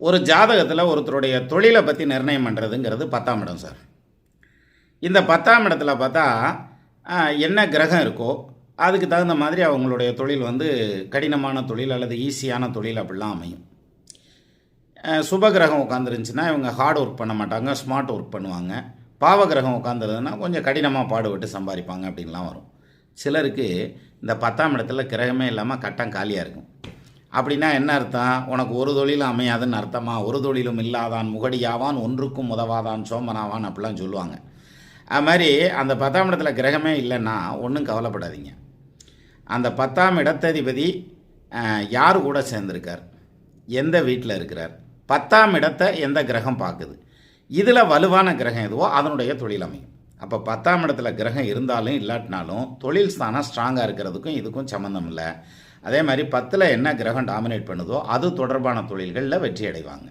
ஒரு ஜாதகத்தில் ஒருத்தருடைய தொழிலை பற்றி நிர்ணயம் பண்ணுறதுங்கிறது பத்தாம் இடம் சார். இந்த பத்தாம் இடத்துல பார்த்தா என்ன கிரகம் இருக்கோ அதுக்கு தகுந்த மாதிரி அவங்களுடைய தொழில் வந்து கடினமான தொழில் அல்லது ஈஸியான தொழில் அப்படிலாம் அமையும். சுப கிரகம் உட்காந்துருந்துச்சுன்னா இவங்க ஹார்ட் ஒர்க் பண்ண மாட்டாங்க ஸ்மார்ட் ஒர்க் பண்ணுவாங்க. பாவகிரகம் உட்காந்துருதுன்னா கொஞ்சம் கடினமாக பாடுபட்டு சம்பாதிப்பாங்க அப்படின்லாம் வரும். சிலருக்கு இந்த பத்தாம் இடத்துல கிரகமே இல்லாமல் கட்டம் காலியாக இருக்கும். அப்படின்னா என்ன அர்த்தம்? உனக்கு ஒரு தொழிலும் அமையாதுன்னு அர்த்தமா? ஒரு தொழிலும் இல்லாதான் முகடியாவான் ஒன்றுக்கும் உதவாதான் சோமனாவான் அப்படிலாம் சொல்லுவாங்க. அது மாதிரி அந்த பத்தாம் இடத்துல கிரகமே இல்லைன்னா ஒன்றும் கவலைப்படாதீங்க. அந்த பத்தாம் இடத்ததிபதி யார் கூட சேர்ந்திருக்கார்? எந்த வீட்டில் இருக்கிறார்? பத்தாம் இடத்தை எந்த கிரகம் பார்க்குது? இதில் வலுவான கிரகம் எதுவோ அதனுடைய தொழில் அமையும். அப்போ பத்தாம் இடத்துல கிரகம் இருந்தாலும் இல்லாட்டினாலும் தொழில் ஸ்தானம் ஸ்ட்ராங்காக இருக்கிறதுக்கும் இதுக்கும் சம்மந்தம் இல்லை. அதே மாதிரி பத்தில் என்ன கிரகம் டாமினேட் பண்ணுதோ அது தொடர்பான தொழில்களில் வெற்றி அடைவாங்க